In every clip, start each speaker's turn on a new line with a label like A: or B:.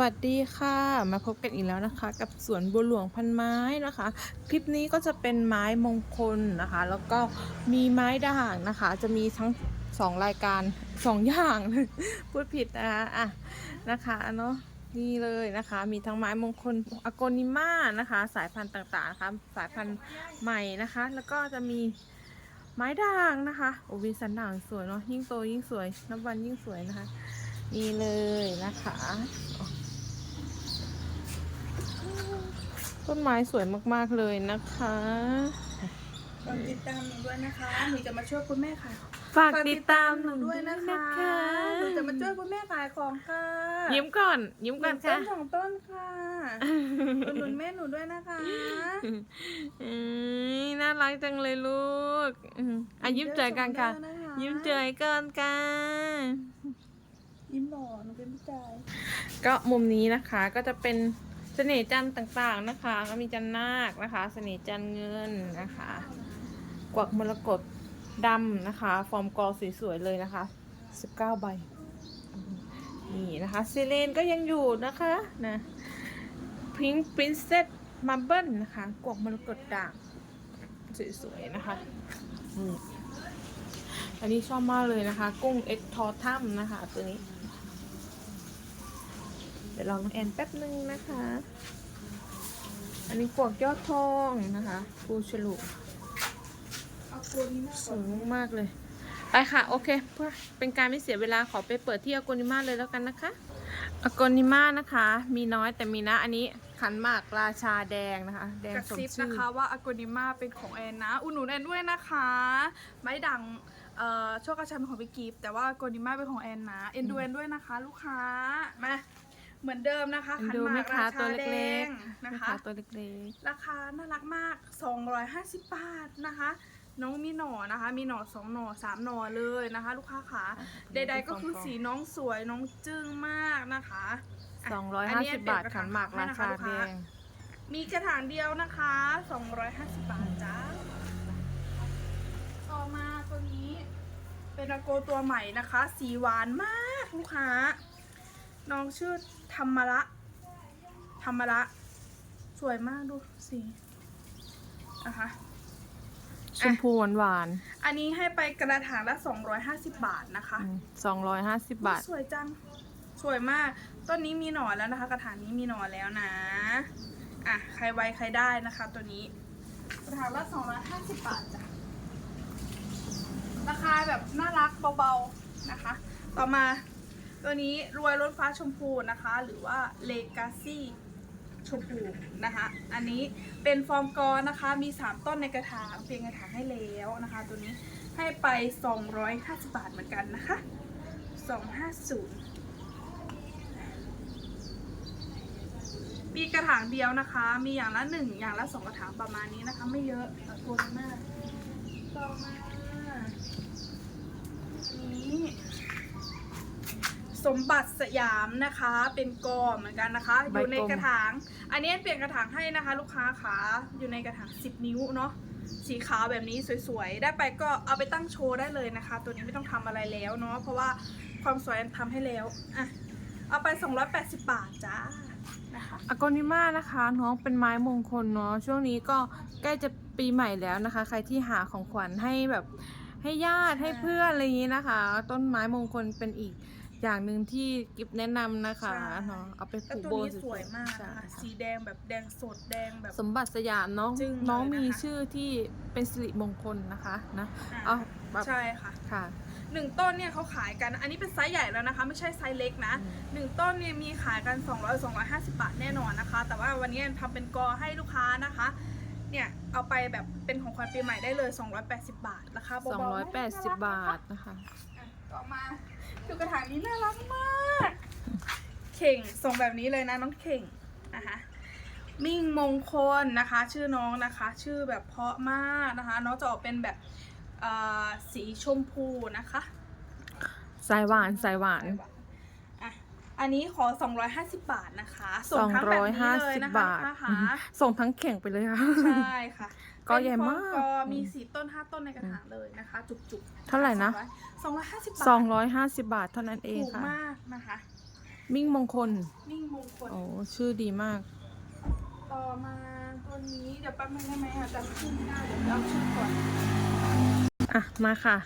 A: วัสดีค่ะ มาพบกันอีกแล้วนะคะ กับสวนบัวหลวงพันไม้นะคะ คลิปนี้ก็จะเป็นไม้มงคลนะคะ แล้วก็มีไม้ด่างนะคะ จะมีทั้งสองรายการสองอย่างพูดผิดนะคะอะนะคะเนาะนี่เลยนะคะ มีทั้งไม้มงคลอโกนิมานะคะ สายพันธุ์ต่างๆนะคะสายพันธุ์ใหม่นะคะ แล้วก็จะมีไม้ด่างนะคะโอวิสันด่างสวยเนาะยิ่งโตยิ่งสวยนับวันยิ่งสวยนะคะนี่เลยนะคะ ต้นไม้สวยมากๆเลยนะคะ
B: ฝากติดตามหนูด้วยนะคะ หนูจะมาช่วยคุณแม่ขายของ
A: ฝากติดตามหนู
B: ด้วยนะคะ หนูจะมาช่วยคุณแม่ขายของค่ะ
A: ยิ้มก่อนยิ้ม
B: ห
A: ก่อ
B: นึ่
A: น
B: งต้
A: ค่ะ
B: นสองต้นค่ะอุดหนุนแม่หนูด้วยนะคะ
A: อืมน่ารักจังเลยลูกอืมอะยิ้มเจอกันค่ะ
B: เยอนะคะ
A: ยิ้มเจอกันกัน
B: ยิ้มหล่อหนูเป็นผู้ชาย
A: ก็มุมนี้นะคะก็จะเป็น เสน่ห์จันทร์ต่างๆนะคะ ก็มีจันนาคนะคะ เสน่ห์จันเงินนะคะ กวักมรกตดำนะคะ ฟอร์มกอสวยๆเลยนะคะ 19 ใบ นี่นะคะเซเลนก็ยังอยู่นะคะนะพิง k ์ปรินเซสมาเบิลนะคะ กวักมรกตด่างสวยๆนะคะอันนี้ชอบมากเลยนะคะ กุ้งเอ็กทอทัมนะคะ ตัวนี้ ดี๋ยวลองน้องแอนแป๊บนึงนะคะ อันนี้กวกยอดทองนะคะปูฉลุสวยมากเลย ไปค่ะ โอเค เพื่อเป็นการไม่เสียเวลาขอไปเปิดที่อากนิมาเลยแล้วกันนะคะอากนิมานะคะ มีน้อยแต่มีนะอันนี้ขันหมากราชาแดงนะคะ แดง
B: กระ
A: สม
B: ซิบ
A: ชื่
B: นะคะว่าอ g กนิมาเป็นของแอนนะ อุดหนุนแอนด้วยนะคะ ไม้ดังเอ่อโชคกระชัยเป็นของพี่กิฟต์แต่ว่าอ g กนิมาเป็นของแอนนะ เอ็นดูแอนด้วยนะคะ ลูกค้า มา เหมือนเดิมนะคะ
A: เอ็น
B: ขัน
A: ดู
B: ห
A: ไหม
B: มาก
A: คะ
B: รา
A: ตัว
B: ชาแด
A: เล็ก
B: ง
A: ๆ
B: นะ
A: นะคะ คะตัวเล็ก
B: ราคาน่ารักมาก 250 บาทนะคะ น้องมีหน่อนะคะ มีหน่อสองหน่อสามหน่อเลยนะคะ ลูกค้าขาใด ๆ ก็คือสีน้องสวยน้องจึ้งมากนะคะะ
A: ๆสองร้อย
B: น
A: ห้า
B: นี้
A: สิบ
B: เปลี่ย
A: บาท
B: กระ
A: ขั
B: ถ
A: นหมาก
B: ให้
A: รา
B: นะคะ
A: ชา
B: ลูก
A: แด
B: ค้
A: ง
B: มีกระถางเดียวนะคะ 250 บาทจ้าต่อมาตัวนี้ เป็นอาโกตัวใหม่นะคะ สีหวานมากลูกค้า น้องชื่อธรรมระธรรมระสวยมากดูสีนะคะ
A: ชมพูหวาน
B: อันนี้ให้ไปกระถางละ250 บาทนะคะ
A: ๆสองร้อยห้าสิบบาท
B: สวยจัง สวยมาก ต้นนี้มีหน่อแล้วนะคะ กระถางนี้มีหน่อแล้วนะ อะ ใครไวใครได้นะคะ ตัวนี้ กระถางละ250 บาทจ้ะ ราคาแบบน่ารักเบาๆนะคะ ต่อมา ตัวนี้รวยรถฟ้าชมพูนะคะ หรือว่าเลกาซี่ชมพูนะคะ อันนี้เป็นฟอร์มกอนะคะ มี 3 ต้นในกระถางเพียงกระถางให้แล้วนะคะ ตัวนี้ให้ไป 250 บาทเหมือนกันนะคะ 250 มีกระถางเดียวนะคะ มีอย่างละหนึ่งอย่างละสองกระถางประมาณนี้นะคะ ไม่เยอะตะโกนมากต่อมาอันนี้ สมบัติสยามนะคะเป็นกอเหมือนกันนะคะ อ
A: ใบ
B: ยู่ใน
A: กลม
B: กระถาง อันนี้เปลี่ยนกระถางให้นะคะ ลูกค้าขาอยู่ในกระถาง 10 นิ้วเนาะสีขาวแบบนี้สวยๆ ได้ไปก็เอาไปตั้งโชว์ได้เลยนะคะ ตัวนี้ไม่ต้องทำอะไรแล้วเนาะเพราะว่าความสวยทำให้แล้วอะเอาไป 280 บาทจ้านะคะ
A: อากนิมานะคะน้องเป็นไม้มงคลเนาะช่วงนี้ก็ใกล้จะปีใหม่แล้วนะคะ ใครที่หาของขวัญให้แบบให้ญาติให้เพื่อนอะไรอย่างนี้นะคะ ต้นไม้มงคลเป็นอีก อย่างหนึ่งที่กิฟแนะนำนะคะ
B: ใช่
A: เนาะเอาไปป
B: แล้ว
A: ลูก
B: ตัว
A: โบ
B: นี้
A: สถ์
B: สวยมาก
A: ใช่
B: นะคะ
A: ค่ะ
B: สีแดงแบบแดงสดแดงแบบ
A: สมบัติสยามน้อง
B: จึ้งเลย
A: น้องมี
B: นะคะ
A: ชื่อที่เป็นสิริมงคลนะคะนะ
B: อะ
A: เอาแบบ
B: ใช่ค่ะ
A: ค่ะ
B: หนึ่งต้นเนี่ยเขาขายกัน อันนี้เป็นไซส์ใหญ่แล้วนะคะ ไม่ใช่ไซส์เล็กนะ
A: อืม
B: หนึ่งต้นเนี่ยมีขายกัน 200 250 บาทแน่นอนนะคะ แต่ว่าวันนี้ทำเป็นกอให้ลูกค้านะคะ เนี่ยเอาไปแบบเป็นของขวัญปีใหม่ได้เลย 280 บาทราคา
A: สอง
B: เบาๆ
A: ร้อยแปดสิบบาทนะคะ
B: อะต่อมา คือกระถางนี้น่ารักมาก เข่งส่งแบบนี้เลยนะน้องเข่งนะคะมิ่งมงคลนะคะ ชื่อน้องนะคะ ชื่อแบบเพราะมากนะคะ น้องจะออกเป็นแบบอ่าสีชมพูนะคะ
A: สายหวานสายหวาน
B: อะอันนี้ขอ 250 บาทนะคะ
A: ส
B: ส่
A: องง
B: ทั้งแบบ
A: ร้อย
B: นี้
A: ห้า
B: เลย
A: สิบ
B: นะคะ
A: บาท
B: ลูกค้า
A: อืม
B: ขา
A: ส่งทั้งเข่งไปเลยค่ะ
B: ใช่ค่ะ
A: ก็ใหญ่มาก
B: เป็นฟองก็มีสี่ต้นห้าต้นในกระถางเลยนะคะ จุกๆ
A: เท่าไหร่นะ
B: สองร้อยห้าสิบบาท
A: สองร้อยห้าสิบบาทเท่านั้นเอง
B: ถูก
A: ค่ะ
B: มากนะคะ
A: มิ่งมงคล
B: มิ่งมงคล
A: โอ้ชื่อดีมาก
B: ต่อมาตัวนี้เดี๋ยวแป๊บนึงได้ไหมอะจำชื่อไม่ได้เดี๋ยวเอาชื่อก่อน
A: อะมาค่ะ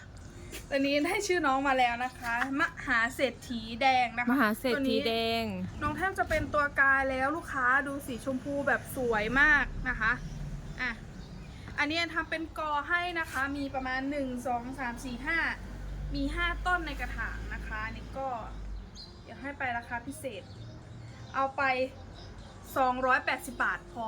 B: ตัวนี้ได้ชื่อน้องมาแล้วนะคะ มหาเศรษฐีแดงนะคะ
A: มหาเศรษ
B: ตัว
A: ฐี
B: นี้
A: แดง
B: น้องแทบจะเป็นตัวกายแล้วลูกค้าดูสีชมพูแบบสวยมากนะคะ อะ อันนี้ทำเป็นกอให้นะคะ มีประมาณ 1 2 3 4 5 มี 5 ต้นในกระถางนะคะอันนี่ก็เดี๋ยวให้ไปราคาพิเศษ เอาไป 280 บาทพอ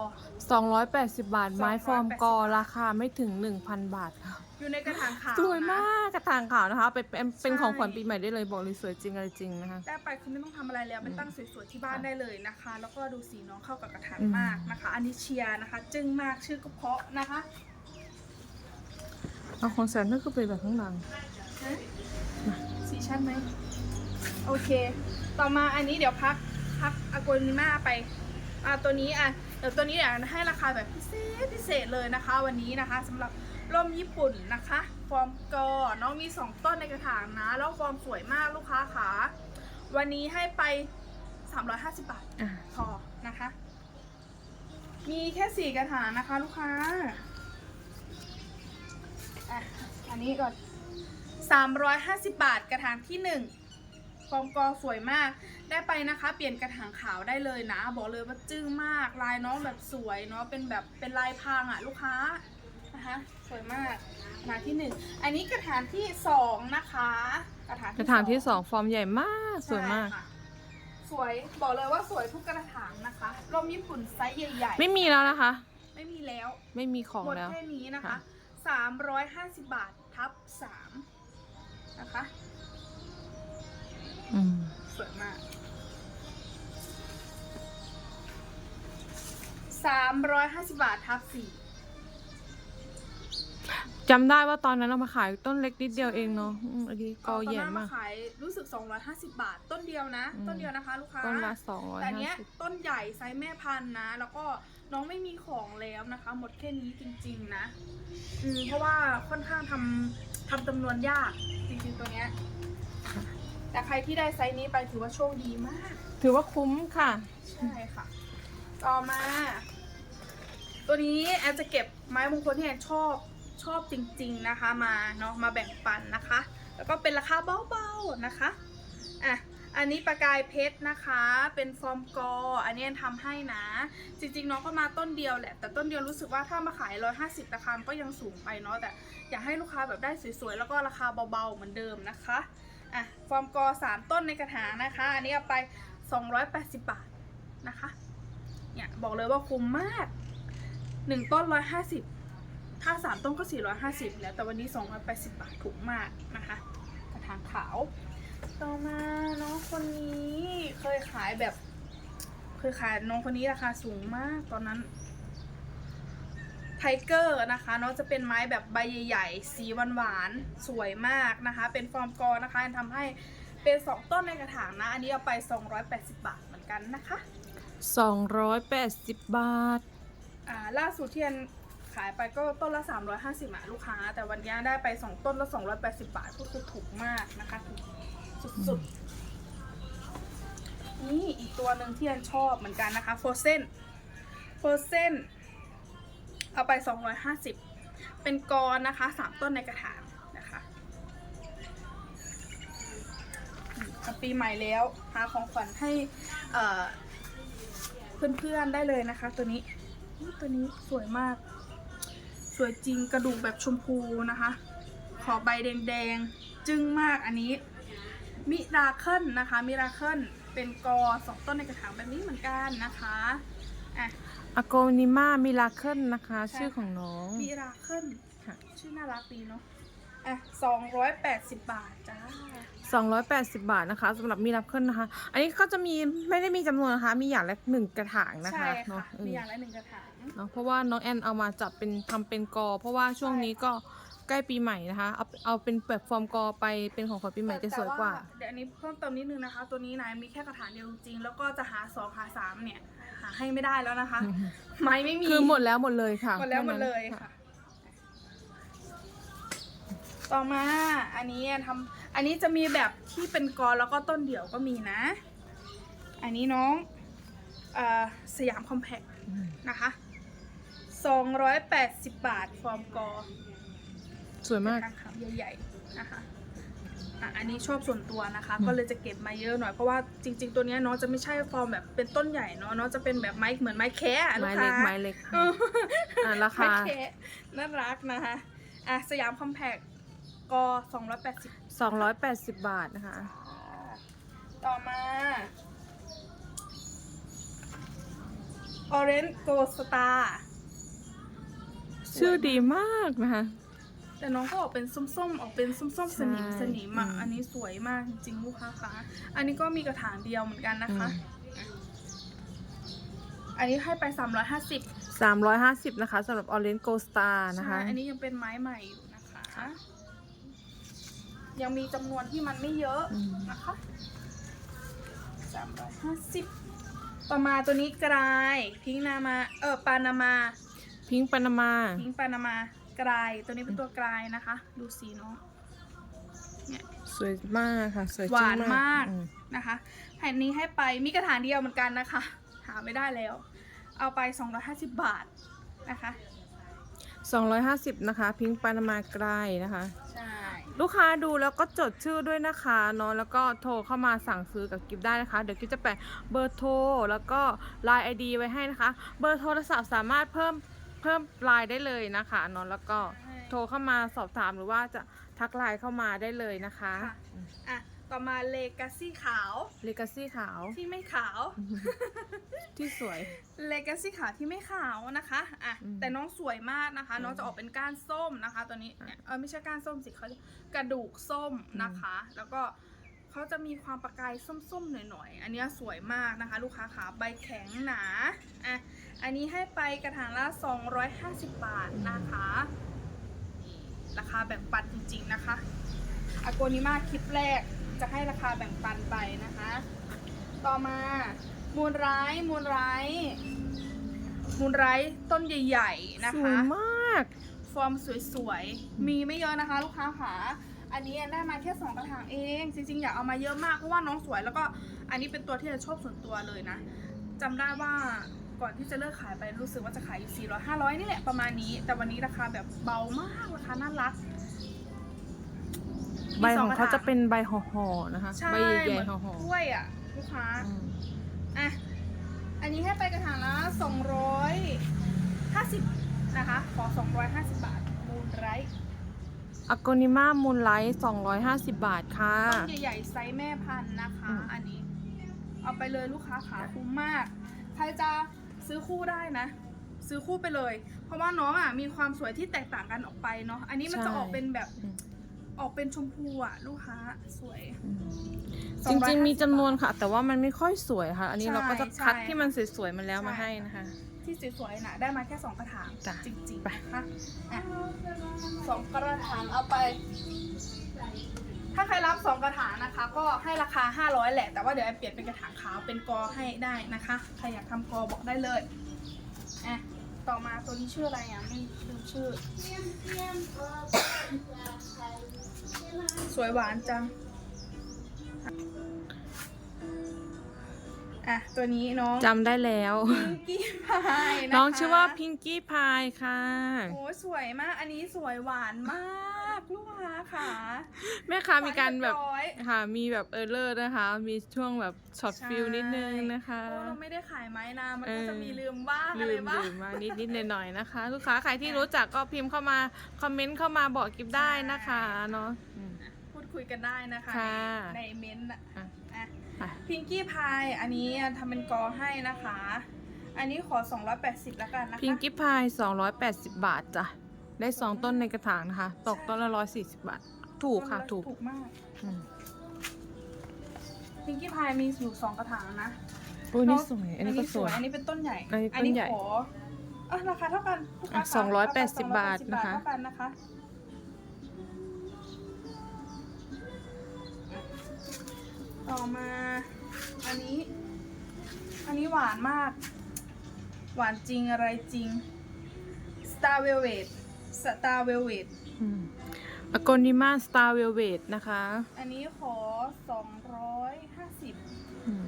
A: 280 บาท ไม้ฟอร์มกอ
B: 280
A: ราคาไม่ถึง 1,000 บาทค่ะ
B: อยู่ในกระถางขาว
A: สวย
B: นะ
A: มากกระถางขาวนะคะ เป็นเป็นเป็น
B: ใช่
A: ของขวัญปีใหม่ได้เลยบอกเลยสวยจริงอะไรจริงนะคะ
B: ได้ไปคือไม่ต้องทำอะไรแล้วเป็นตั้งสวยๆที่บ้านได้เลยนะคะ แล้วก็ดูสีน้องเข้ากับกระถาง
A: อืม
B: มากนะคะ อันนี้เชียร์นะคะ จึ้งมากชื่อก็เพราะนะคะ
A: เอาของแสนนั่นคือเป็นแบบข้างหลัง
B: ฮะสีชั้นไหมโอเค ต่อมาอันนี้เดี๋ยวพักพักอ g ก n ิมาไปอะตัวนี้อะเดี๋ยวตัวนี้อยากให้ราคาแบบพิเศษพิเศษเลยนะคะ วันนี้นะคะสำหรับ ร่มญี่ปุ่นนะคะ ฟอร์มกอน้องมี 2 ต้นในกระถางนะ แล้วฟอร์มสวยมากลูกค้าขาวันนี้ให้ไป 350 บาท
A: อะ
B: พอนะคะ มีแค่สี่กระถางนะคะ ลูกค้าอะอันนี้ก่อน 350 บาทกระถางที่หนึ่งฟอร์มกอสวยมาก ได้ไปนะคะ เปลี่ยนกระถางขาวได้เลยนะ บอกเลยว่าจึ้งมาก ลายน้องแบบสวยเนาะเป็นแบบเป็นลายพรางอะ่ะลูกค้า นะคะ สวยมากกระถางที่หนึ่งอันนี้กระถางที่สองนะคะ กระถาง
A: กระถางที่สองฟอร์มใหญ่มากสวยมาก
B: ใช่ค่ะสวยบอกเลยว่าสวยทุกกระถางนะคะร่มญี่ปุ่นไซส์ใหญ่ๆ
A: ไม่มีแล้วนะคะ
B: ไม่มีแล้ว
A: ไม่มีของ
B: หมด
A: แล้ว
B: แค่นี้นะคะ
A: ค่ะ
B: สามร้อยห้าสิบบาททับสามนะคะ
A: อืม
B: สวยมากสามร้อยห้าสิบบาททับสี่
A: จำได้ว่าตอนนั้นเรามาขายต้นเล็กนิดเดียวเองเนาะอืมอันนี้กอ
B: ตอน
A: ใหญ่
B: นั้น
A: มาก
B: ขายรู้สึก 250 บาท ต้นเดียวนะ
A: อืม
B: ต้นเดียวนะคะ ลูกค้า
A: ต้นละสองร้อย
B: แต่
A: ห้า
B: เนี้ย
A: สิบ
B: ต้นใหญ่ไซส์แม่พันธุ์นะ แล้วก็น้องไม่มีของแล้วนะคะ หมดแค่นี้จริง ๆนะอืมเพราะว่าค่อนข้างทำทำจำนวนยากจริงๆตัวเนี้ยแต่ใครที่ได้ไซส์นี้ไปถือว่าโชคดีมาก
A: ถือว่าคุ้มค่ะ
B: ใช่ค่ะ ต่อมา ตัวนี้แอนจะเก็บไม้มงคลที่แอนชอบ ชอบจริงๆนะคะมาเนาะมาแบ่งปันนะคะ แล้วก็เป็นราคาเบาๆนะคะอะอันนี้ประกายเพชรนะคะ เป็นฟอร์มกอ อันนี้แอนทำให้นะ จริงๆน้องก็มาต้นเดียวแหละ แต่ต้นเดียวรู้สึกว่าถ้ามาขาย 150ราคาก็ยังสูงไปเนาะ แต่อยากให้ลูกค้าแบบได้สวยๆ แล้วก็ราคาเบาๆ เหมือนเดิมนะคะ อะ ฟอร์มกอสามต้นในกระถางนะคะ อันนี้เอาไป 280 บาทนะคะ เนี่ยบอกเลยว่าคุ้มมากหนึ่งต้นร้อยห้าสิบ ถ้าสามต้นก็สี่ร้อยห้าสิบแล้วแต่วันนี้สองร้อยแปดสิบบาทถูกมากนะคะ กระถางขาว ต่อมาน้องคนนี้เคยขายแบบ เคยขายน้องคนนี้ราคาสูงมากตอนนั้นไทเกอร์นะคะเนาะจะเป็นไม้แบบใบใหญ่ๆ สีหวานๆ สวยมากนะคะ เป็นฟอร์มกอนะคะทำให้เป็นสองต้นในกระถางนะ อันนี้เอาไป 280 บาทเหมือนกันนะคะ
A: 280 บาท
B: อ่าล่าสุดที่อัน ขายไปก็ต้นละ 350อะลูกค้า แต่วันนี้ได้ไป 2 ต้นละ 280 บาทก็คือถูกมากนะคะสุดๆ นี่อีกตัวหนึ่งที่อันชอบเหมือนกันนะคะโฟเซนโฟเซนเอาไป 250 เป็นกรนะคะ 3 ต้นในกระถางนะคะปีใหม่แล้วหาของขวัญให้เพื่อนๆได้เลยนะคะ ตัวนี้ตัวนี้สวยมาก สวยจริงกระดูกแบบชมพูนะคะ ขอบใบแดงๆ จึ้งมากอันนี้มิราเคิลนะคะมิราเคิลเป็นกอสองต้นในกระถางแบบนี้เหมือนกันนะคะอะ
A: อโกนิมามิลาเคิลนะคะ
B: ใช่
A: ชื่อของน้อง
B: มิราเคิล
A: ค่ะ
B: ชื่อน่ารักดีเนาะอะสองร้อยแปดสิบบาทจ้า
A: 280บาทนะคะสำหรับมิลาเคิลนะคะ อันนี้ก็จะมีไม่ได้มีจำนวนนะคะ มีอย่างละหนึ่งกระถางนะ
B: ใช่
A: คะเนาะ
B: ค่ะ
A: เออ
B: มีอย่างละหนึ่งกระถาง
A: เนาะเพราะว่าน้องแอนเอามาจับเป็นทำเป็นกอ เพราะว่าช่วงนี้ก็ใกล้ปีใหม่นะคะ เอาเอาเป็นแบบฟอร์มกอไปเป็นของขวัญปีใหม่จะสวยกว่า
B: แต่เดี๋ยวอันนี้เพิ่มเติมนิดนึงนะคะ ตัวนี้นะมีแค่กระถางเดียวจริงๆแล้วก็จะหาสองหาสามเนี่ยหาให้ไม่ได้แล้วนะคะ ไม้ไม่มี
A: คือหมดแล้วหมดเลยค่ะ
B: หมดแล้วหมด
A: ท่านั้น
B: เลยค่ะ ต่อมาอันนี้ทำอันนี้จะมีแบบที่เป็นกอแล้วก็ต้นเดี่ยวก็มีนะ อันนี้น้องเออสยามคอมแพค
A: อืม
B: นะคะ 280 บาทฟอร์มกอ
A: สวยมาก
B: ทางขาวใหญ่ๆนะคะอะอันนี้ชอบส่วนตัวนะคะ
A: อืม
B: ก็เลยจะเก็บมาเยอะหน่อยเพราะว่าจริง ๆ ตัวเนี้ยน้องจะไม่ใช่ฟอร์มแบบเป็นต้นใหญ่เนาะน้องจะเป็นแบบไม้เหมือนไม้แคะอะลู
A: ไม้
B: ก
A: เล็
B: ค้าก
A: ไม้เล็ก
B: เออ
A: อะราคา
B: ไม้แคะน่ารักนะคะอะสยามคอมแพคกอ280
A: 280 บาทนะคะ
B: ต่อมา Orange Gold Star
A: ชื่อดีมากนะคะ
B: แต่น้องก็ออกเป็นส้มๆ ออกเป็นส้มๆ สนิม
A: ใช่
B: สนิมอะ
A: อืม
B: อันนี้สวยมากจริงๆลูกค้าคะอันนี้ก็มีกระถางเดียวเหมือนกันนะคะ อันนี้ให้ไป 350
A: 350นะคะสำหรับ Orange Gold Star นะคะ
B: ใช่ อันนี้ยังเป็นไม้ใหม่อยู่นะคะ ยังมีจำนวนที่มันไม่เยอะ
A: อืม
B: นะคะ350ต่อมาตัวนี้กลายพิงค์นามาเออปานามา
A: พิงค์ปานามา
B: พิงค์ปานามากลายตัวนี้เป็นตัวกลายนะคะ ดูสีเนาะเนี่ย
A: สวยมากค่ะ สวย
B: ห
A: จริ
B: วางนมาก
A: อืม
B: นะคะแผ่นนี้ให้ไปมีกระถางเดียวเหมือนกันนะคะ หาไม่ได้แล้ว เอาไป 250 บาทนะคะ
A: 250 นะคะ พิงค์ปานามาไกลนะคะ
B: ใช่
A: ลูกค้าดูแล้วก็จดชื่อด้วยนะคะเนาะแล้วก็โทรเข้ามาสั่งซื้อกับกิฟได้นะคะ เดี๋ยวกิฟจะแปะเบอร์โทรแล้วก็ Line ID ไว้ให้นะคะ เบอร์โทรศัพท์สามารถเพิ่ม เพิ่มไลน์ได้เลยนะคะเนาะแล้วก็โทรเข้ามาสอบถามหรือว่าจะทักไลน์เข้ามาได้เลยนะคะ
B: ค่ะ อะ ต่อมาเลกาซี่ขาว
A: เลกาซี่ขาว
B: ที่ไม่ขาว
A: ที่สวย
B: เลกาซี่ขาวที่ไม่ขาวนะคะ อะ
A: อืม
B: แต่น้องสวยมากนะคะ
A: อืม
B: น้องจะออกเป็นก้านส้มนะคะ ตัวนี้เนี่ยเออไม่ใช่ก้านส้มสิเขาจะกระดูกส้มนะคะ แล้วก็ เขาจะมีความประกายส้มๆหน่อยๆ อันเนี้ยสวยมากนะคะ ลูกค้าขาใบแข็งหนาอะอันนี้ให้ไปกระถางละ 250 บาทนะคะนี่ราคาแบ่งปันจริงๆนะคะอโกนิมาคลิปแรกจะให้ราคาแบ่งปันไปนะคะ ต่อมามูลร้ายมูลร้ายมูลร้ายต้นใหญ่ ๆ นะ
A: สวย
B: คะ
A: มาก
B: ฟอร์มสวยๆ มีไม่เยอะนะคะ ลูกค้าขา อันนี้ได้มาแค่สองกระถางเอง จริงๆ อยากเอามาเยอะมากเพราะว่าน้องสวยแล้วก็อันนี้เป็นตัวที่จะชอบส่วนตัวเลยนะจำได้ว่าก่อนที่จะเลิกขายไปรู้สึกว่าจะขายอยู่ 400 500 นี่แหละประมาณนี้ แต่วันนี้ราคาแบบเบามากราคาน่ารัก
A: ใบของเขา
B: มีสองกระถาง
A: จะเป็นใบห่อๆนะคะ
B: ใช่
A: ใบให
B: เห
A: ญ่
B: มือน
A: ๆห่อก
B: ล้วยอะลูกค้า
A: ๆอืม
B: อะอันนี้ให้ไปกระถางละ250 นะคะ ขอ 250 บาทมูลไรท์
A: อโกนิมามูลไลท์250 บาทค่ะ
B: ต้นใหญ่ๆไซส์แม่พันธุ์นะคะ
A: อืม
B: อันนี้ เอาไปเลยลูกค้าขาคุ้มมาก ใครจะซื้อคู่ได้นะ ซื้อคู่ไปเลย เพราะว่าน้องอะมีความสวยที่แตกต่างกันออกไปเนาะ อันนี้มันจะออกเป็นแบบ
A: อืม
B: ออกเป็นชมพูอะ ลูกค้าสวย
A: อืมจริงๆมีจำนวนค่ะ แต่ว่ามันไม่ค่อยสวยค่ะ อันนี้
B: ใช่
A: เราก็จะคัด
B: ใช่
A: ที่มันสวยๆมาแล้ว
B: ใช่
A: มาให้นะคะ
B: ที่สวยๆนะได้มาแค่สองกระถาง
A: จ้ะ
B: จริง
A: ไป
B: ๆนะคะอะสองกระถางเอาไป ถ้าใครรับสองกระถางนะคะ ก็ให้ราคา 500 แหละ แต่ว่าเดี๋ยวแอมเปลี่ยนเป็นกระถางขาวเป็นกอให้ได้นะคะ ใครอยากทำกอบอกได้เลยอะต่อมาตัวนี้ชื่ออะไรอะไม่ลืมชื่อ สวยหวานจัง อะ ตัวนี้น้อง
A: จำได้แล้ว
B: พิงกี้พายนะคะ
A: น้องชื่อว่าพิงกี้พายค่ะ
B: โอ้สวยมาก อันนี้สวยหวานมากลูกค้าค่ะ
A: แม่ค้ามีการแบบ
B: ขายเยร้อย
A: ค่ะมีแบบเออร์เลอร์นะคะ มีช่วงแบบช็อตฟิลนิดนึงนะคะ
B: เพราะว่าเราไม่ได้ขายไม้นานมันก็
A: เออ
B: จะมีลืมบ้างอะ
A: ลื
B: ไร
A: ม
B: บ้าง
A: ลืมมานิดนิดหน่อยหน่อยๆนะคะ ลูกค้าใครที่รู้จักก็พิมพ์เข้ามา คอมเมนต์เข้ามาบอกกิฟได้นะคะเนาะอืม
B: พูดคุยกันได้นะคะ
A: ค่ะ
B: ในในเม้นต์อะ
A: อะ
B: อะ
A: อะ
B: พิงกี้พายอันนี้ทำเป็นกอให้นะคะ อันนี้ขอ 280แล้วกันนะคะ
A: พิงกี้พาย 280 บาทจ้ะ ได้2ต้นในกระถางนะคะ ตกต้นละ 140 บาท ถูกค่ะถูก
B: ถูกมาก
A: อืม
B: พิงกี้พายมีอยู่สองกระถางนะ
A: โอ้ยนี่สวย อันนี้ก็สวย
B: อันนี้เป็นต้นใหญ่
A: อันนี้ต้นใหญ่
B: ขออะราคาเท่ากันลูกค้า
A: อะ
B: ขา
A: สองร้อย
B: เท่
A: แปดสิบบาทนะคะ
B: ต่อมา อันนี้ อันนี้หวานมาก หวานจริงอะไรจริง Star Velvet Star Velvet
A: อโกนิมาสตาร์เวลเวทนะคะ
B: อันนี้ขอ 250
A: อืม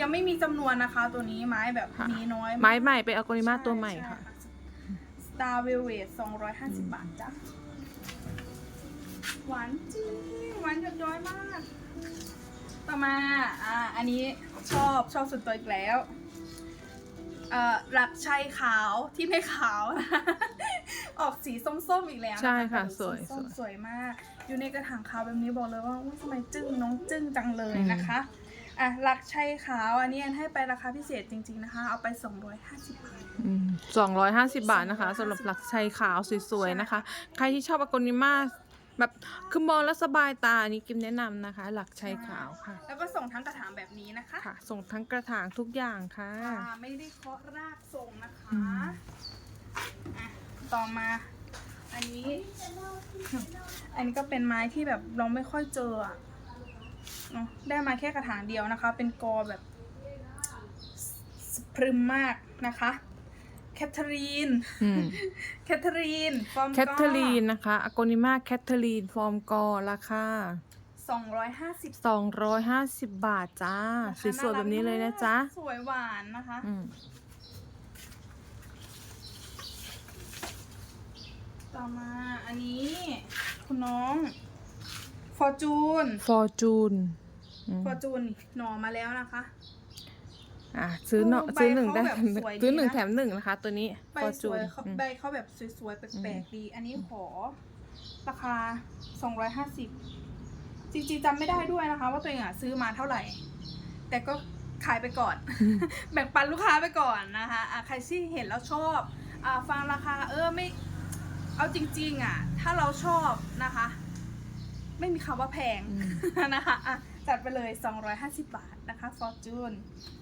B: ยังไม่มีจำนวนนะคะ ตัวนี้ไม้แบบ
A: ค่ะ
B: มีน้อย
A: ไม้ใหม่เป็นอ g กนิมาตัวใหม่ค่ะ
B: สตาร์เวลเวท250 บาทจ้ะ หวานจริงหวานหยดย้อยมาก ต่อมาอ่าอันนี้ชอบชอบสุดตัวอีกแล้วเอ่อหลักชัยขาวที่ไม่ขาวนะ ออกสีส้มๆอีกแล้วน
A: ใช่ค่ะ
B: กรดูก
A: สวย
B: ส้ม
A: สวย
B: ๆสวยมาก อยู่ในกระถางขาวแบบนี้บอกเลยว่าอุ๊ยทำไมจึ้งน้องจึ้งจังเลยนะคะอะหลักชัยขาวอันนี้อันให้ไปราคาพิเศษจริงๆนะคะ เอาไป250บาท
A: สองร้อยห้าสิบบาทนะคะสำหรับหลักชัยขาวสวยๆนะคะ ใครที่ชอบอ g กนิมา แบบคือมองแล้วสบายตาอันนี้กิมแนะนำนะคะ หลักชัยขาวค่ะ
B: แล้วก็ส่งทั้งกระถางแบบนี้นะคะ
A: ค่ะ ส่งทั้งกระถางทุกอย่างค่ะ
B: อ่าไม่ได้เคาะรากส่งนะคะ
A: อืม
B: อะต่อมา อันนี้ อันนี้ก็เป็นไม้ที่แบบเราไม่ค่อยเจออะเนาะได้มาแค่กระถางเดียวนะคะ เป็นกอแบบสพรึมมากนะคะ แคทเธอรีน
A: อืม
B: แคทเธอรีน ฟอร์ม
A: แคทเธอรีนนะคะอ g กนิมาแคทเธอรีน ฟอร์มกอราคา
B: สองร้อยห้าสิบ
A: 250 บาทจ้า สวยๆแบบนี้เลยนะจ๊ะ
B: สวยหวานนะคะ
A: อืม
B: ต่อมาอันนี้ คุณน้อง ฟอร์จูน
A: ฟอร์จูน
B: ฟอร์จูนหน่อมาแล้วนะคะ
A: อะซื้อเนาะ
B: โอ้ใบ
A: ซื้อหนึ่ง
B: เขา
A: ได้
B: แบบสวยดี
A: ซื้อหนึ่ง
B: นะ
A: แถมหนึ่งนะคะ ตัวนี้
B: ใบ
A: ฟอร์
B: ส
A: จู
B: วนยเขาใบเขาแบบสวยๆแปลกๆดี อันนี้ขอราคา 250จริงๆจำไม่ได้ด้วยนะคะ ว่าตัวเองอะซื้อมาเท่าไหร่ แต่ก็ขายไปก่อน แบ่งปันลูกค้าไปก่อนนะคะอะใครที่เห็นแล้วชอบอะฟังราคาเออไม่เอาจริง ๆอะ ถ้าเราชอบนะคะ ไม่มีคำว่าแพง
A: อืม
B: นะคะอะจัดไปเลย 250 บาทนะคะ Fortune ต่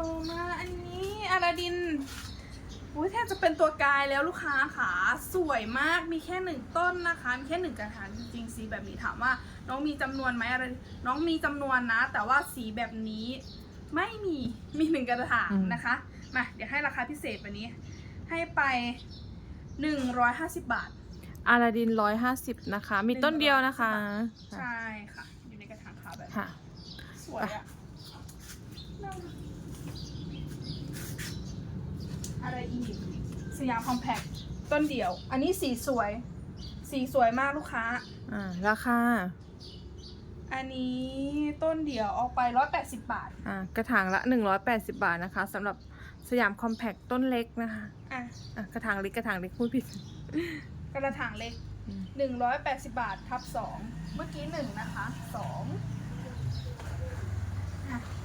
B: อมาอันนี้อาราดินอุ้ยแทบจะเป็นตัวกายแล้วลูกค้าค่ะสวยมากมีแค่หนึ่งต้นนะคะมีแค่หนึ่งกระถางจริงๆสีแบบนี้ถามว่า น้องมีจำนวนไหมอะไรน้องมีจำนวนนะ แต่ว่าสีแบบนี้ไม่มีมีหนึ่งกระถาง
A: อืม
B: นะคะมาเดี๋ยวให้ราคาพิเศษวันนี้ ให้ไปหนึ่งร้อยห้าสิบบาท
A: อาราดินร้อยห้าสิบนะคะ มีต้นเดียวนะคะ
B: ใช่ค่ะ อยู่ในกระถางขาวแบบนี้
A: ค่ะ
B: สวยอะ อะไรอีกสยามคอมแพคต้นเดียว อันนี้สีสวย สีสวยมากลูกค้า
A: อ่า ราคา
B: อันนี้ต้นเดียวเอาไปร้อยแปดสิบบาท
A: อ่า กระถางละ 180 บาทนะคะสำหรับสยามคอมแพคต้นเล็กนะคะ
B: อะ
A: อะกระถางเล็กกระถางเล็กพูดผิด
B: กระถางเล็ก
A: อืม
B: หนึ่งร้อยแปดสิบบาททับสองเมื่อกี้หนึ่งนะคะสองอะ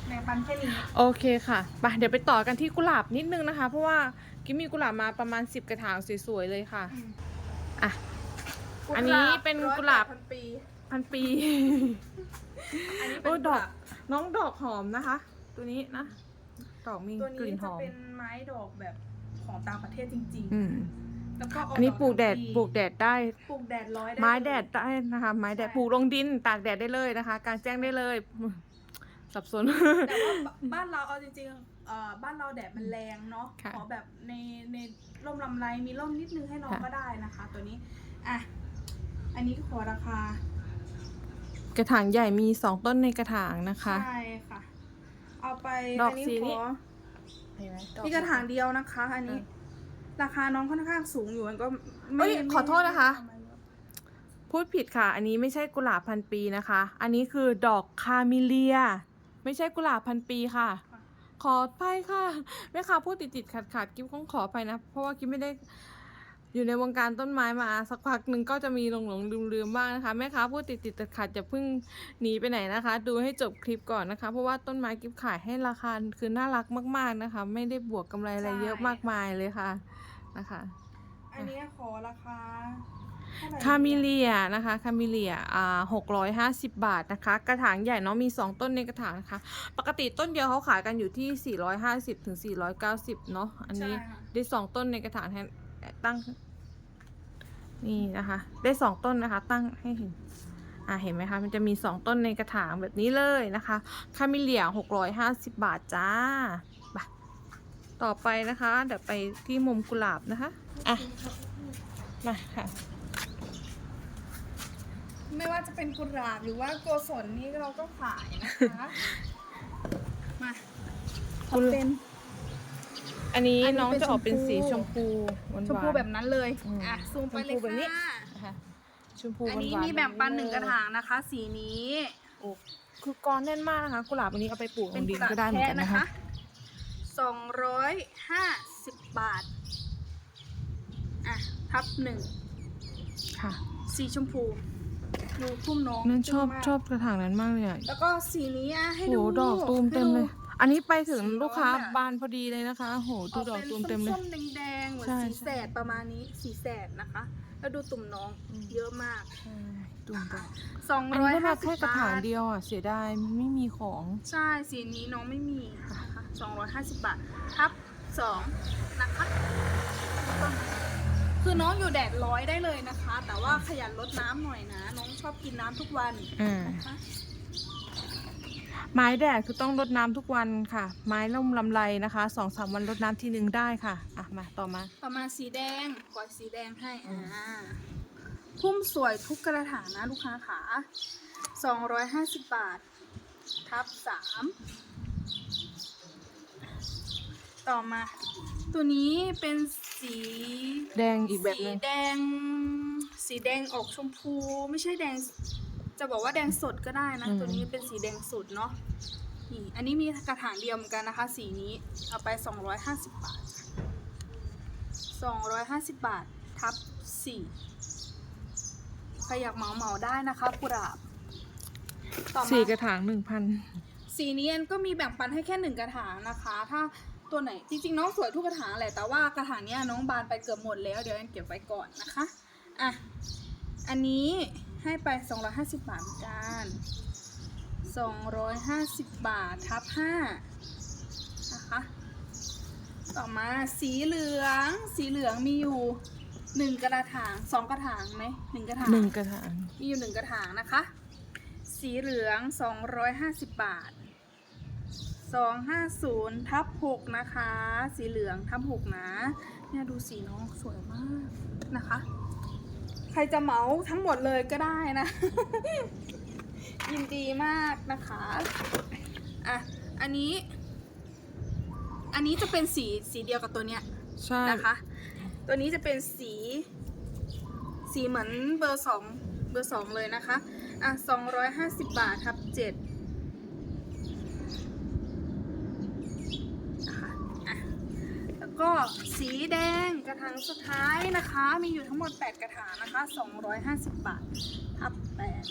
B: แบ่งปันแค่นี้
A: โอเคค่ะไปเดี๋ยวไปต่อกันที่กุหลาบนิดนึงนะคะ เพราะว่ากิมมีกุหลาบมาประมาณ 10 กระถางสวยๆเลยค่ะ
B: อืม
A: อะ อันนี้เป็นกุหลาบ
B: ร้อยแปดพันปี
A: พันปี
B: อันนี้เป็
A: โอ้
B: น
A: ด
B: ด
A: อ
B: อกก
A: น้องดอกหอมนะคะ ตัวนี้นะ ดอกมี
B: ตัว
A: กลิ่
B: นี้
A: นห
B: จะ
A: อม
B: เป็นไม้ดอกแบบของต่างประเทศจริง
A: อืม
B: ๆ แล้วก็เา
A: อันนี้
B: ด
A: ปลูกแดด
B: ทั้ง
A: ปลูกแดดได้
B: ปลูกแดดร้อยได้
A: ไม้
B: เลย
A: แดดได้นะคะ ไม้แดด
B: ใช่
A: ปลูกลงดิน ตากแดดได้เลยนะคะ กลางแจ้งได้เลย สับสน
B: แต่ว่าบ้านเราเอาจริงๆเอ่อบ้านเราแดดมันแรงเนาะ
A: ค่ะ
B: ขอแบบในในร่มลำไรมีร่มนิดนึงให้น้อง
A: ค่ะ
B: ก็ได้นะคะ ตัวนี้อะอันนี้ขอราคา
A: กระถางใหญ่มีสองต้นในกระถางนะคะ
B: ใช่ค่ะ เอาไป
A: ดอก
B: อันนี้
A: สี
B: ข
A: นี้
B: อ
A: เห็นไหมดอ
B: มีกระถางเดียวนะคะ อันนี้ ราคาน้องค่อนข้างสูงอยู่มันก็
A: เอ้ย
B: ไม่
A: ขอโทษนะคะ
B: ไม่
A: พูดผิดค่ะ อันนี้ไม่ใช่กุหลาบพันปีนะคะ อันนี้คือดอกคาเมิเลีย ไม่ใช่กุหลาบพันปีค่ะ ขอไปค่ะแม่ค้าพูดติดติดขัดขัดกิ๊บต้องขอไปนะ เพราะว่ากิ๊บไม่ได้อยู่ในวงการต้นไม้มาสักพักหนึ่งก็จะมีหลงหลงลืมลืมๆบ้างนะคะแม่ค้าพูดติดติดขัดขัดๆอย่าเพิ่งหนีไปไหนนะคะ ดูให้จบคลิปก่อนนะคะ เพราะว่าต้นไม้กิ๊บขายให้ราคาคือน่ารักมาก ๆนะคะ ไม่ได้บวกกำไรอะไรเยอะมากมายเลยค่ะนะคะ
B: อันนี้ขอราคา
A: คามิเลียนะคะคามิเลียอ่าหกร้อยห้าสิบบาทนะคะ กระถางใหญ่เนาะมีสองต้นในกระถางนะคะ ปกติต้นเดียวเขาขายกันอยู่ที่สี่ร้อยห้าสิบถึงสี่ร้อยเก้าสิบเนาะอันนี้
B: ใช่ค่ะ
A: ได้สองต้นในกระถางแทนตั้ง นี่นะคะ ได้สองต้นนะคะ ตั้งให้เห็นอ่าเห็นไหมคะมันจะมีสองต้นในกระถางแบบนี้เลยนะคะคามิเลียหกร้อยห้าสิบบาทจ้าไปต่อไปนะคะ เดี๋ยวไปที่มุมกุหลาบนะคะ อะ มาค่ะ
B: น ไม่ว่าจะเป็นกุหลาบหรือว่าโกศลนี่เราก็ขายนะคะ มาขอเป็น
A: อันนี้
B: อันนี้
A: น้อง
B: เป็น
A: จะออกเป็น
B: ชมพู
A: สีชมพูหวานๆ
B: ชมพูแบบนั้นเลย
A: อืม
B: อะซูมไปเล
A: ชม
B: ย
A: พูแบบนี้
B: ค่ะ
A: นะคะชมพู
B: อันนี้
A: หวานๆ
B: มีแบ่งปันหนึ่ง
A: เย
B: กระถางนะคะ สีนี้
A: โอ้คือกรแน่นมากนะคะกุหลาบอันนี้เอาไปปลูกล
B: เป็น
A: งดิ
B: กุ
A: น
B: หลาบ
A: ก็ได้เหมือน
B: แค่
A: กัน
B: นะ
A: นะคะ
B: คะ สองร้อยห้าสิบบาท อะ ทับหนึ่ง
A: ค่ะ
B: สีชมพู ดูพุ่มน้อง
A: นั่นชอบ
B: มาก
A: ชอบกระถางนั้นมากเลยอะ
B: แล้วก็สีนี้อะให้
A: โห
B: ดู
A: ดอกตูมเต็มเลย
B: ให้ดู
A: อันนี้ไปถึง
B: สี
A: ลูกค้า
B: ร้อนอะ
A: บานพอดีเลยนะคะโหดูดอกตูมเต็มเลย
B: ส้มๆแดงๆเหมือน
A: ใช่
B: สี
A: ใช่
B: แสดประมาณนี้สีแสดนะคะ แล้วดูตุ่มน้อง
A: อืม
B: เยอะมาก
A: ใช่ตูมดอก
B: สอง
A: อัน
B: ร้อย
A: นี้ก็
B: ห้า
A: มา
B: สิ
A: แค่
B: บ
A: กระ
B: บา
A: ถาง
B: ท
A: เดียวอะเสียดายไม่มีของ
B: ใช่สีนี้น้องไม่มีนะคะสองร้อยห้าสิบบาททับสองนะคะ คือน้องอยู่แดดร้อยได้เลยนะคะ แต่ว่าขยันลดน้ำหน่อยนะ น้องชอบกินน้ำทุกวัน
A: อ่า
B: นะคะ
A: ไม้แดดคือต้องรดน้ำทุกวันค่ะ ไม้ล่มลำไรนะคะสองสามวันรดน้ำทีหนึ่งได้ค่ะอะมาต่อมา
B: ต่อมาสีแดงปล่อยสีแดงให้อ่าพุ่มสวยทุกกระถางนะลูกค้าขาสองร้อยห้าสิบบาท ทับสามต่อมา ตัวนี้เป็น สี
A: แดงอีกแบบหนึง
B: สีแดง สีแดงออกชมพู ไม่ใช่แดง จะบอกว่าแดงสดก็ได้นะ ตัวนี้เป็นสีแดงสดเนาะนี่อันนี้มีกระถางเดียวเหมือนกันนะคะ สีนี้เอาไป 250 บาท 250 บาททับ4ใครอยากเหมาเหมาได้นะคะกุหลาบต่อมา
A: สี่กระถางหนึ่งพัน
B: สีนี้อันก็มีแบ่งปันให้แค่หนึ่งกระถางนะคะ ถ้า ตัวไหน จริง ๆ น้องสวยทุกกระถางแหละแต่ว่ากระถางเนี้ยน้องบานไปเกือบหมดแล้วเดี๋ยวแอนเก็บไว้ก่อนนะคะอะอันนี้ให้ไป 250 บาทเหมือนกัน250 บาททับ5นะคะต่อมาสีเหลืองสีเหลืองมีอยู่หนึ่งกระถางสองกระถางไหมหนึ่งกระถาง
A: หนึ่งกระถาง
B: มีอยู่หนึ่งกระถางนะคะ สีเหลือง 250 บาท 250ทับ6นะคะ สีเหลืองทับ6นะเนี่ยดูสีน้องสวยมากนะคะ ใครจะเหมาทั้งหมดเลยก็ได้นะ ยินดีมากนะคะอะอันนี้ อันนี้จะเป็นสีสีเดียวกับตัวเนี้ย
A: ใช่
B: นะคะ ตัวนี้จะเป็นสี สีเหมือนเบอร์สองเบอร์สองเลยนะคะอะสองร้อยห้าสิบบาททับเจ็ดนะคะอะแล้ว ก็สีแดงกระถางสุดท้ายนะคะ มีอยู่ทั้งหมด 8 กระถางนะคะ 250 บาททับแปด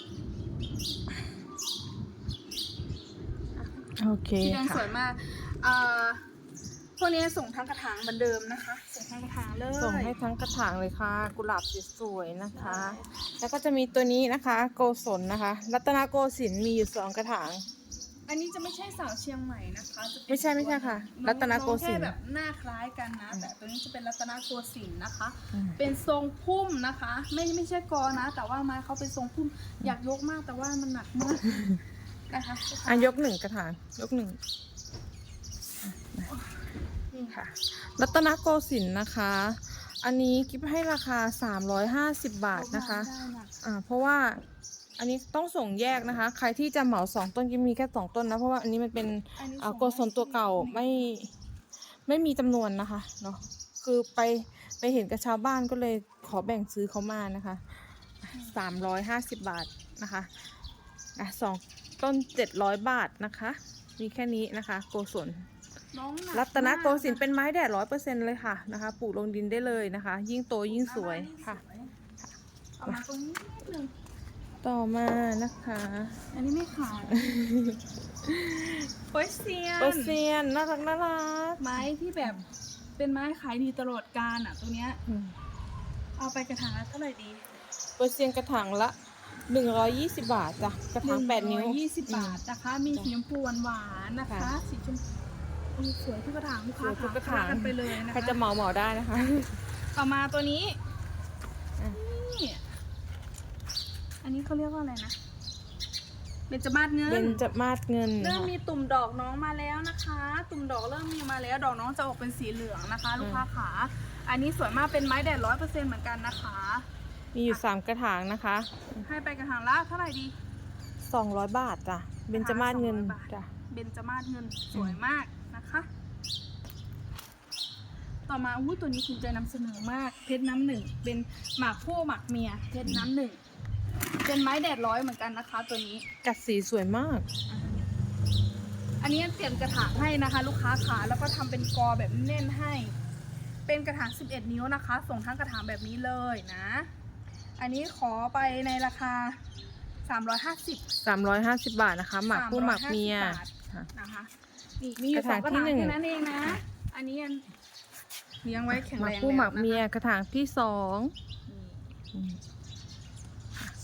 A: โอเค
B: สีแดงส
A: ค่ะ
B: วยมากเอ่อพวกนี้ส่งทั้งกระถางเหมือนเดิมนะคะ ส่งทั้งกระถางเลย
A: ส่งให้ทั้งกระถางเลยค่ะ กุหลาบสวยๆนะคะ แล้วก็จะมีตัวนี้นะคะ โกศลนะคะ รัตนโกสินทร์มีอยู่สองกระถาง
B: อันนี้จะไม่ใช่สาวเชียงใหม่นะคะจะเป็น
A: ไม่ใช่ไม่ใช่ค่ะ
B: อง
A: รัตนโกสินทร์
B: องแค่แบบหน้าคล้ายกันนะ แต่ตัวนี้จะเป็นรัตนโกสินทร์นะคะ
A: อืม
B: เป็นทรงพุ่มนะคะ ไม่ไม่ใช่กอนะ แต่ว่าไม้เขาเป็นทรงพุ่มอยากยกมากแต่ว่ามันหนักมากนะคะ
A: อะยกหนึ่งกระถางยกหนึ่ง
B: นี่ค่ะ
A: ค่ะ รัตนโกสินทร์นะคะ อันนี้กิฟให้ราคา 350 บาทนะคะ
B: ได้หนัก
A: อ่าเพราะว่า อันนี้ต้องส่งแยกนะคะ ใครที่จะเหมาสองต้นกิฟมีแค่สองต้นนะ เพราะว่าอันนี้มันเป็น
B: อันนี้
A: อ่า
B: ส่ง
A: โกศลตัวเก่าไม่ไม่มีจำนวนนะคะเนาะคือไปไปเห็นกับชาวบ้านก็เลยขอแบ่งซื้อเขามานะคะสามร้อยห้าสิบบาทนะคะอะสองต้นเจ็ดร้อยบาทนะคะ มีแค่นี้นะคะ โกศล
B: น้องหก
A: รัตนโกสินทร์
B: มาก
A: เป็นไม้แดดร้อยเปอร์เซ็นเลยค่ะนะคะปลูกลงดินได้เลยนะคะ ยิ่งโตยิ่งสวยค่ะ
B: เอามาตรงนี้นิดนึง
A: ต่อมานะคะ
B: อันนี้ไม่ขาดโปยเซียน
A: เปอร์เซียนน่ารักน่ารัก
B: ไม้ที่แบบเป็นไม้ขายดีตลอดกาลอะตัวเนี้ย
A: อืม
B: เอาไปกระถางละเท่าไหร่ดี
A: เปอร์เซียนกระถางละหนึ่งร้อยยี่สิบบาทจ้ะกระถางแปดนิ้ว
B: ยี่สิบบาทนะคะ มีสีชมพูหวานๆนะคะ
A: ค่ะ
B: สีชมพูเออสวยทุกกระถางลูกค้า
A: สวยทุกกระถาง
B: คลกันไปเลยนะ
A: ใคร
B: คะ
A: จะเหมาเหมาได้นะคะ
B: ต่อมาตัวนี้
A: อะ
B: นี่ อันนี้เขาเรียกว่าอะไรนะเบญจมาศเงิน
A: เป็นจะมาดเงิน
B: เริ่ม
A: ค่ะ
B: มีตุ่มดอกน้องมาแล้วนะคะ ตุ่มดอกเริ่มมีมาแล้ว ดอกน้องจะออกเป็นสีเหลืองนะคะ ลูกค้าขา อันนี้สวยมากเป็นไม้แดดร้อยเปอร์เซ็นต์เหมือนกันนะคะ
A: มีอยู่สามกระถางนะคะ
B: ให้ไปกระถางละเท่าไหร่ดี
A: สองร้อยบาทจ้ะเบญจมาศเงิน
B: 200บาท
A: จ้ะ
B: เบนจมาศเงินสวยมากนะคะ ต่อมาอู้ตัวนี้คุณใจนำเสนอมาก เพชรน้ำหนึ่ง เป็นหมากคู่หมากเมีย เพชรน้ำหนึ่ง เป็นไม้แดดร้อยเหมือนกันนะคะ ตัวนี้
A: กัดสีสวยมาก
B: อันนี้เตรียมกระถางให้นะคะ ลูกค้าขาแล้วก็ทำเป็นกอแบบแน่นให้ เป็นกระถาง 11 นิ้วนะคะ ส่งทั้งกระถางแบบนี้เลยนะ อันนี้ขอไปในราคา 350
A: สามร้อยห้าสิบบาทนะคะหมักผู้หมักเมีย
B: 350บาท
A: ค่ะ
B: นะคะนี่มีอยู่
A: กระ
B: สอ
A: ถาง
B: งกระ
A: ที่
B: ถาง
A: หนึ่ง
B: แค่นั้นเองนะ อันนี้ยังเลี้ยงไว้แข็ง
A: หมั
B: แร
A: ก
B: ง
A: ผู้หมัก
B: แล้วนะคะ
A: เมียกระถางที่สอง
B: นี่
A: อืม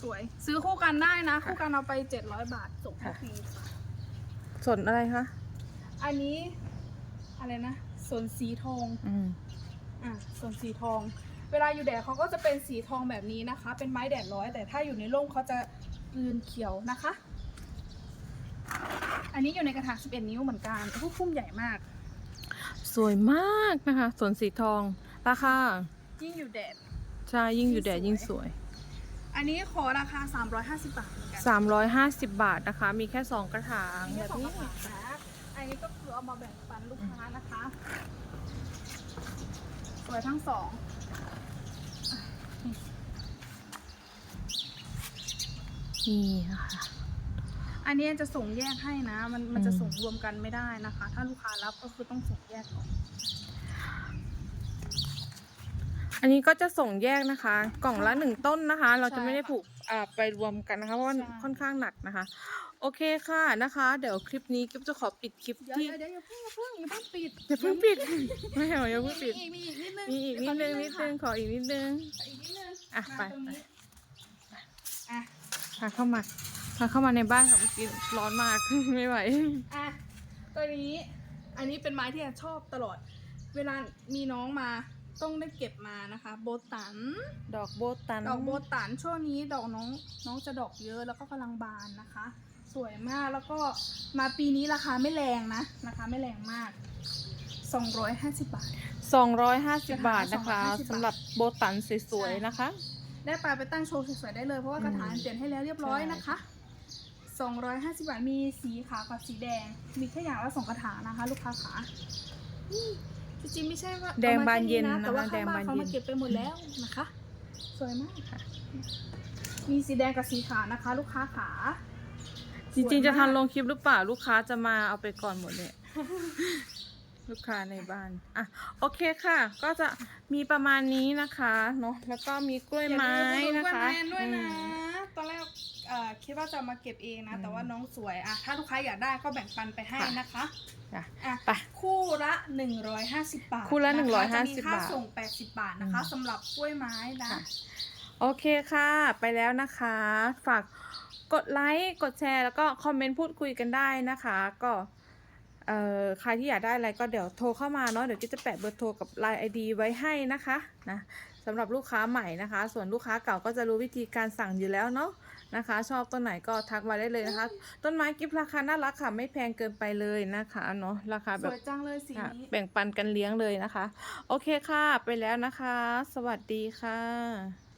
B: สวย ซื้อคู่กันได้นะ คู่กันเอาไป 700 บาทส่งให้
A: ค่ะ
B: ฟรีค่ะ
A: สนอะไรคะ
B: อันนี้ อะไรนะส่วนสีทอง
A: อืม
B: อะส่วนสีทอง เวลาอยู่แดดเขาก็จะเป็นสีทองแบบนี้นะคะ เป็นไม้แดดร้อย แต่ถ้าอยู่ในร่มเขาจะกลืนเขียวนะคะ อันนี้อยู่ในกระถาง11 นิ้วเหมือนกันผู้พุ่มใหญ่มาก
A: สวยมากนะคะสวนสีทอง ราคา
B: ยิ่งอยู่แดด
A: ใช่ยิ่งอยู่แดดยิ่งสวย
B: อันนี้ขอราคา 350 บาทเหมือนกัน
A: 350 บาทนะคะ มีแค่ 2 กระถาง
B: อัน
A: แบ
B: นี้
A: บ
B: สอง
A: นี้
B: กระถางนะอันนี้ก็คือเอามาแบ่งปันลูกค้านะคะ สวยทั้งสอง
A: นี่นะคะ
B: อันนี้จะส่งแยกให้นะ มันมันจะ
A: อืม
B: ส่งรวมกันไม่ได้นะคะ ถ้าลูกค้ารับก็คือต้องส่งแยกก่อน
A: อันนี้ก็จะส่งแยกนะคะ กล่องละหนึ่งต้นนะคะ เราจะไม่ได้ผูกอ่าไปรวมกันนะคะเพราะว่าค่อนข้างหนักนะคะ โอเคค่ะนะคะ เดี๋ยวคลิปนี้กิ๊บจะขอปิดคลิป
B: เดี๋ยว
A: ที่
B: เดี๋ยวเดี๋ยวอย่าเพิ่งอย่าเพิ่งอย่าเพิ่งปิด
A: อย่าเพิ่งปิดไม่เอาอย่าเพิ่งปิด
B: มีอีกมีอีกนิดนึง
A: มีอีกนิดนึงนิดนึงขออีกนิดนึง
B: ขออีกนิดนึง
A: อะ
B: มา
A: ไป
B: ตรงนี้อะ
A: พาเข้ามาพาเข้ามาในบ้านค่ะเมื่อกี้ร้อนมาก ไม่ไหว
B: อะตัวนี้ อันนี้เป็นไม้ที่แอนชอบตลอด เวลามีน้องมา ต้องได้เก็บมานะคะ โบตัน
A: ดอกโบตัน
B: ดอกโบตันช่วงนี้ดอกน้องน้องจะดอกเยอะแล้วก็กำลังบานนะคะ สวยมากแล้วก็มาปีนี้ราคาไม่แรงนะราคาไม่แรงมาก 250 บาท
A: 250 บาทนะคะ
B: 250
A: สำหรับโบตันสวยๆนะคะ
B: ได้ปลาไปตั้งโชว์สวยๆได้เลยเพราะว่ากระถางเปลี่ยนให้แล้วเรียบร้อยนะคะ 250 บาทมีสีขาวกับสีแดง มีแค่อย่างละสองกระถางนะคะ ลูกค้าขานี่ จริงๆไม่ใช่ว่า
A: แดงบานเย็น
B: อม
A: นะคะ
B: แต่ว่า
A: แด
B: ข้างง
A: บา
B: บ้านนเขา
A: เย็
B: มานเก็บไปหมดแล้วนะคะ สวยมากค่ะ มีสีแดงกับสีขาวนะคะ ลูกค้าขา
A: จริงๆจะ
B: สวย
A: ทั
B: มาก
A: นลงคลิปหรือเปล่าลูกค้าจะมาเอาไปก่อนหมดเลยลูกค้าในบ้านอะโอเคค่ะ ก็จะมีประมาณนี้นะคะเนาะแล้วก็มีกล้วยไม้
B: อย่าลื
A: นะ
B: ม
A: คะ
B: คิดว่าจะเอามาเก็บเองนะ
A: อืม
B: แต่ว่าน้องสวยอะถ้าลูกค้าอยากได้ก็แบ่งปันไปให้
A: ค่ะ
B: นะคะ
A: อะ
B: อะ
A: ไป
B: คู่ละ 150 บาท
A: คู่ละ
B: น
A: 150
B: จะมีค่า
A: บาท
B: ส่ง 80 บาทนะคะ
A: อืม
B: สำหรับกล้วยไม้นะ
A: ค่ะ โอเคค่ะ ไปแล้วนะคะ ฝากกดไลค์ กดแชร์ แล้วก็คอมเมนต์พูดคุยกันได้นะคะ ก็เอ่อใครที่อยากได้อะไรก็เดี๋ยวโทรเข้ามาเนาะ เดี๋ยวกิ๊บจะแปะเบอร์โทรกับ Line ID ไว้ให้นะคะนะสำหรับลูกค้าใหม่นะคะ ส่วนลูกค้าเก่าก็จะรู้วิธีการสั่งอยู่แล้วเนาะ นะคะ ชอบต้นไหนก็ทักมาได้เลยนะคะ ต้นไม้กิฟราคาน่ารักค่ะ ไม่แพงเกินไปเลยนะคะเนาะราคา
B: ส
A: แบบ
B: วยจังเลยสี
A: ค่ะ
B: นี้
A: แบ่งปันกันเลี้ยงเลยนะคะ โอเคค่ะ ไปแล้วนะคะ สวัสดีค่ะ